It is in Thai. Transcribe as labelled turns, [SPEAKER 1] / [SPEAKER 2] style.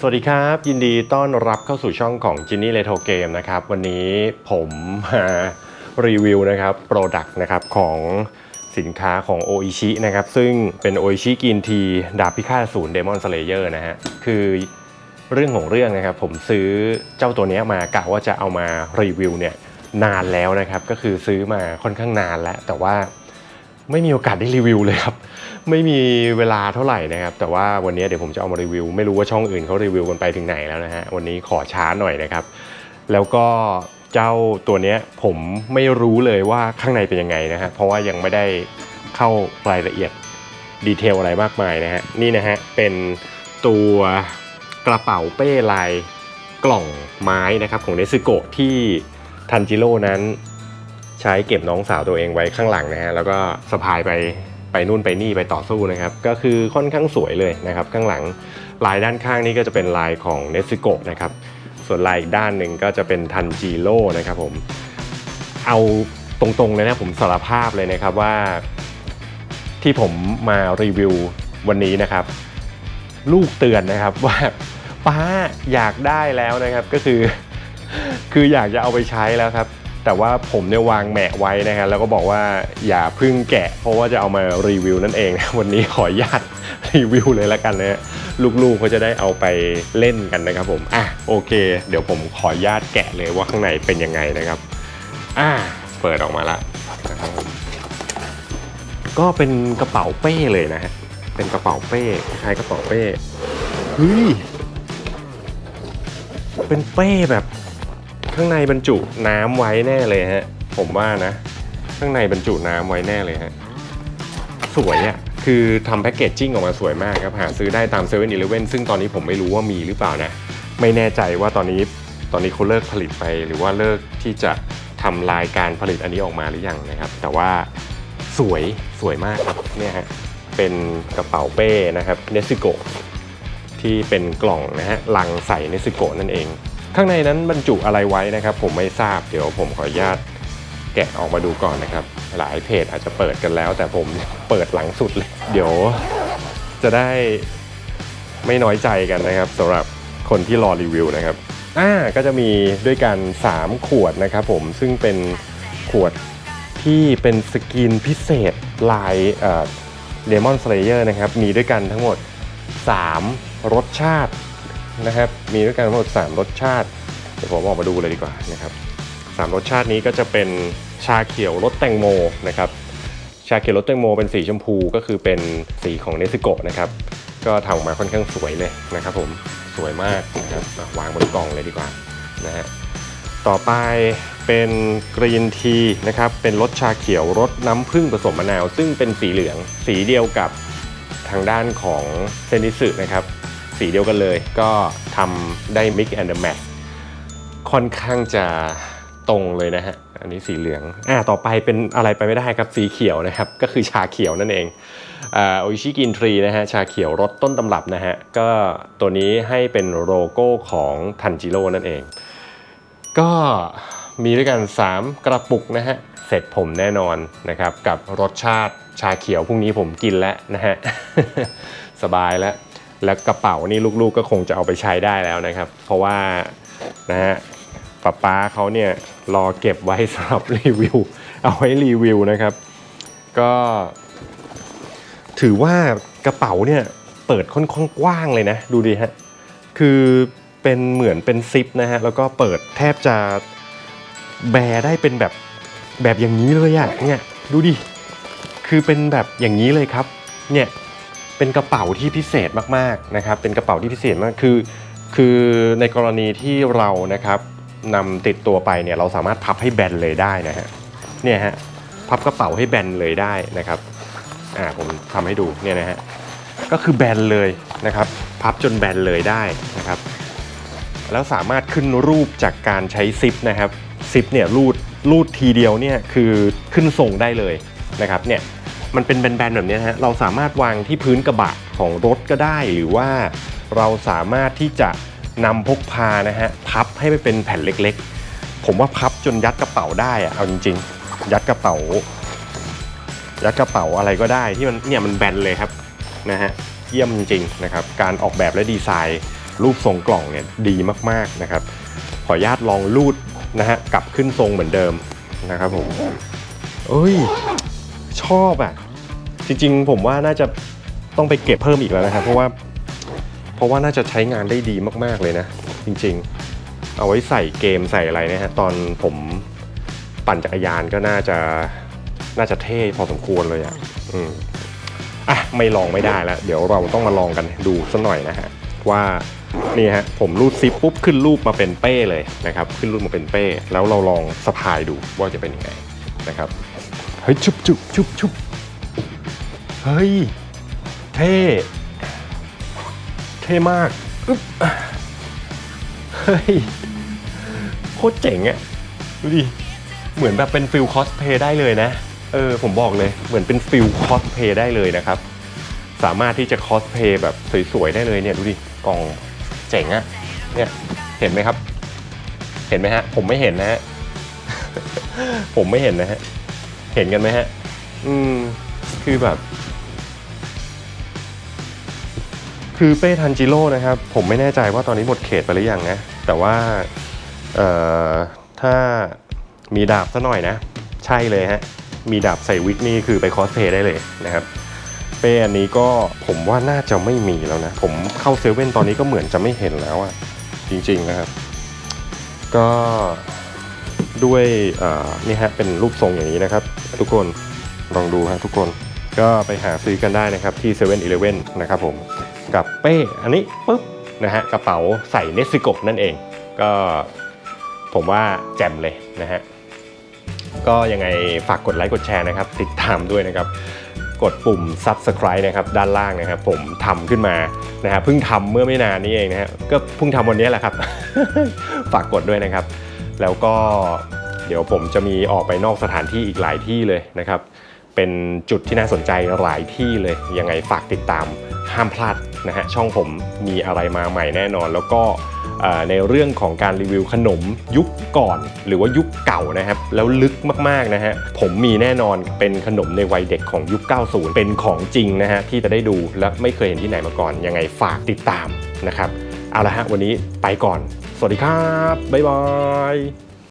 [SPEAKER 1] สวัสดีครับ ยินดีต้อนรับเข้าสู่ช่องของ Ginny Retro Game นะครับ วันนี้ผมมารีวิวนะครับโปรดักต์นะครับของสินค้าของ o i c h i นะครับ ซึ่งเป็น o i c h i กินทีดาบพิฆาตศูนย์เดมอนสเลเยอร์นะฮะ คือเรื่องของเรื่องนะครับ ผมซื้อเจ้าตัวนี้มากะว่าจะเอามารีวิวเนี่ยนานแล้วนะครับ ก็คือซื้อมาค่อนข้างนานแล้ว แต่ว่าไม่มีโอกาสได้รีวิวเลยครับ ไม่มีเวลาเท่าไหร่นะครับ แต่ว่าวันนี้เดี๋ยวผมจะเอามารีวิว ไม่รู้ว่าช่องอื่นเขารีวิวกันไปถึงไหนแล้วนะฮะ วันนี้ขอช้าหน่อยนะครับ แล้วก็เจ้าตัวนี้ผมไม่รู้เลยว่าข้างในเป็นยังไงนะฮะ เพราะว่ายังไม่ได้เข้ารายละเอียดดีเทลอะไรมากมายนะฮะ นี่นะฮะ เป็นตัวกระเป๋าเป้ลายกล่องไม้นะครับของเนสโกะที่ทันจิโร่นั้นใช้เก็บน้องสาวตัวเองไว้ข้างหลังนะฮะ แล้วก็สะพายไป ไปนู่นไปนี่ไปต่อสู้นะครับ ก็คือค่อนข้างสวยเลยนะครับข้างหลังลายด้านข้างนี้ก็จะเป็นลายของเนสโกะนะครับส่วนลายอีกด้านหนึ่งก็จะเป็นทันจิโร่นะครับผมเอาตรงๆเลยนะผมสารภาพเลยนะครับว่า ที่ผมมารีวิววันนี้นะครับ ลูกเตือนนะครับว่าป้าอยากได้แล้วนะครับก็คือ คืออยากจะเอาไปใช้แล้วครับ แต่ว่าผมเนี่ยวางแหมะไว้นะฮะแล้วก็บอกว่าอย่าเพึ่งแกะ เพราะว่าจะเอามารีวิวนั่นเองนะวันนี้ขออนุญาตรีวิวเลยละกันนะลูกๆเขาจะได้เอาไปเล่นกันนะครับผมอะโอเค เดี๋ยวผมขออนุญาตแกะเลยว่าข้างในเป็นยังไงนะครับอ่าเปิดออกมาละก็เป็นกระเป๋าเป้เลยนะฮะเป็นกระเป๋าเป้คล้ายกระเป๋าเป้เฮ้ยเป็นเป้แบบ ข้างในบรรจุน้ำไว้แน่เลยฮะ ผมว่านะ ข้างในบรรจุน้ำไว้แน่เลยฮะ สวยอะ่ะคือทำแพ็กเกจจิ้งออกมาสวยมากครับ หาซื้อได้ตาม7 e เ e ่ e อีเลซึ่งตอนนี้ผมไม่รู้ว่ามีหรือเปล่านะ ไม่แน่ใจว่าตอนนี้ตอนนี้เขาเลิกผลิตไปหรือว่าเลิกที่จะทำรายการผลิตอันนี้ออกมาหรือยังนะครับ แต่ว่าสวยสวยมากครับเนี่ยฮะเป็นกระเป๋าเป้นะครับเนส i โกที่เป็นกล่องนะฮะลังใส่เนส i โกนั่นเอง ข้างในนั้นบรรจุอะไรไว้นะครับ ผมไม่ทราบเดี๋ยวผมขออนุญาตแกะออกมาดูก่อนนะครับ หลายเพจอาจจะเปิดกันแล้ว แต่ผมเปิดหลังสุดเลย เดี๋ยวจะได้ไม่น้อยใจกันนะครับสำหรับคนที่รอรีวิวนะครับอ่าก็จะมีด้วยกัน 3 ขวดนะครับผมซึ่งเป็นขวดที่เป็นสกินพิเศษลายเดมอนสเลเยอร์นะครับ มีด้วยกันทั้งหมด 3 รสชาติ นะครับ มีด้วยกันทั้งหมด 3 รสชาติ เดี๋ยวผมออกมาดูเลยดีกว่านะครับสามรสชาตินี้ก็จะเป็นชาเขียวรสแตงโมนะครับ ชาเขียวรสแตงโมเป็นสีชมพูก็คือเป็นสีของเนสโกะนะครับ ก็ทำออกมาค่อนข้างสวยเลยนะครับ ผม สวยมากนะครับอะวางบนกล่องเลยดีกว่านะฮะ ต่อไปเป็นกรีนทีนะครับ เป็นรสชาเขียวรสน้ำผึ้งผสมมะนาว ซึ่งเป็นสีเหลือง สีเดียวกับทางด้านของเซนิสึนะครับ สีเดียวกันเลย ก็ทำได้ mix and match ค่อนข้างจะตรงเลยนะฮะ อันนี้สีเหลือง อ่า ต่อไปเป็นอะไรไปไม่ได้ครับ สีเขียวนะครับ ก็คือชาเขียวนั่นเองอ่าโออิชิกินทรีนะฮะ ชาเขียวรสต้นตำรับนะฮะ ก็ตัวนี้ให้เป็นโลโก้ของทันจิโร่นั่นเอง ก็มีด้วยกัน 3 กระปุกนะฮะ เสร็จผมแน่นอนนะครับ กับรสชาติชาเขียวพรุ่งนี้ผมกินแล้วนะฮะ สบายแล้ว แล้วกระเป๋านี่ลูกๆก็คงจะเอาไปใช้ได้แล้วนะครับ เพราะว่านะฮะป๊าป๊าเขาเนี่ยรอเก็บไว้สำหรับรีวิว เอาไว้รีวิวนะครับ ก็ ถือว่ากระเป๋าเนี่ยเปิดค่อนข้างกว้างเลยนะ ดูดิฮะ คือเป็นเหมือนเป็นซิปนะฮะ แล้วก็เปิดแทบจะแบได้เป็นแบบแบบอย่างนี้เลยอะเนี่ยดูดิ คือเป็นแบบอย่างนี้เลยครับ เนี่ย เป็นกระเป๋าที่พิเศษมากๆนะครับ เป็นกระเป๋าที่พิเศษมากคือ คือในกรณีที่เรานะครับนำติดตัวไปเนี่ยเราสามารถพับให้แบนเลยได้นะฮะเนี่ยฮะพับกระเป๋าให้แบนเลยได้นะครับอ่าผมทำให้ดูเนี่ยนะฮะก็คือแบนเลยนะครับ พับจนแบนเลยได้นะครับ แล้วสามารถขึ้นรูปจากการใช้ซิปนะครับซิปเนี่ยรูดรูดทีเดียวเนี่ยคือขึ้นทรงได้เลยนะครับเนี่ย มันเป็นแบนๆแบบนี้นะฮะเราสามารถวางที่พื้นกระบะของรถก็ได้ หรือว่าเราสามารถที่จะนำพกพานะฮะพับให้ไปเป็นแผ่นเล็กๆ ผมว่าพับจนยัดกระเป๋าได้อะเอาจริง ๆ ยัดกระเป๋า ยัดกระเป๋าอะไรก็ได้ที่มันเนี่ยมันแบนเลยครับนะฮะเยี่ยมจริงๆนะครับการออกแบบและดีไซน์รูปทรงกล่องเนี่ยดีมากๆนะครับ ขออนุญาตลองรูดนะฮะกลับขึ้นทรงเหมือนเดิมนะครับผมเอ้ย ชอบอะ จริงๆ ผมว่าน่าจะต้องไปเก็บเพิ่มอีกแล้วนะครับ เพราะว่า เพราะว่าน่าจะใช้งานได้ดีมากๆเลยนะ จริงๆ เอาไว้ใส่เกมใส่อะไรนะฮะตอนผมปั่นจักรยานก็น่าจะน่าจะเท่พอสมควรเลยอะอืมอะไม่ลองไม่ได้แล้ว เดี๋ยวเราต้องมาลองกันดูสักหน่อยนะฮะว่านี่ฮะผมรูดซิปปุ๊บขึ้นรูปมาเป็นเป้เลยนะครับ ขึ้นรูปมาเป็นเป้ แล้วเราลองสะพายดูว่าจะเป็นยังไงนะครับ เฮ้ยชุบชุบชุบชุบเฮ้ย เท่ เท่มากอึ๊บเฮ้ย โคตรเจ๋งอะดูดิ เหมือนแบบเป็นฟิลคอสเพย์ได้เลยนะ เออ ผมบอกเลย เหมือนเป็นฟิลคอสเพย์ได้เลยนะครับ สามารถที่จะคอสเพย์แบบสวยๆ ได้เลยเนี่ย ดูดิ กล่องเจ๋งอะเนี่ย เห็นไหมครับ เห็นไหมฮะ ผมไม่เห็นนะฮะ ผมไม่เห็นนะฮะ เห็นกันไหมฮะ อืม คือแบบ คือเป้ทันจิโร่นะครับ ผมไม่แน่ใจว่าตอนนี้หมดเขตไปหรือยังนะ แต่ว่า เอ่อ ถ้ามีดาบซะหน่อยนะ ใช่เลยฮะ มีดาบใส่วิกนี่คือไปคอสเพลย์ได้เลยนะครับ เป้อันนี้ก็ผมว่าน่าจะไม่มีแล้วนะ ผมเข้าเซเว่นตอนนี้ก็เหมือนจะไม่เห็นแล้วอะจริง ๆ นะครับ ก็ด้วยเอ่อนี่ฮะเป็นรูปทรงอย่างนี้นะครับ ทุกคนลองดูฮะทุกคนก็ไปหาซื้อกันได้นะครับที่7 e เ e ่ e อนะครับผมกับเป้อันนี้ปุ๊บนะฮะกระเป๋าใส่เนสซิโกนั่นเอง ก็ผมว่าแจ่มเลยนะฮะก็ยังไงฝากกดไลค์กดแชร์นะครับ ติดตามด้วยนะครับ กดปุ่ม subscribe นะครับด้านล่างนะครับ ผมทำขึ้นมานะฮะเพิ่งทำเมื่อไม่นานนี้เองนะฮะก็เพิ่งทำวันนี้แหละครับ ฝากกดด้วยนะครับ แล้วก็ เดี๋ยวผมจะมีออกไปนอกสถานที่อีกหลายที่เลยนะครับ เป็นจุดที่น่าสนใจหลายที่เลย ยังไงฝากติดตามห้ามพลาดนะฮะช่องผมมีอะไรมาใหม่แน่นอน แล้วก็ในเรื่องของการรีวิวขนมยุคก่อน หรือว่ายุคเก่านะครับ แล้วลึกมากๆนะฮะผมมีแน่นอนเป็นขนมในวัยเด็กของยุค 90 เป็นของจริงนะฮะที่จะได้ดูและไม่เคยเห็นที่ไหนมาก่อน ยังไงฝากติดตามนะครับ เอาละฮะวันนี้ไปก่อน สวัสดีครับ บ๊ายบาย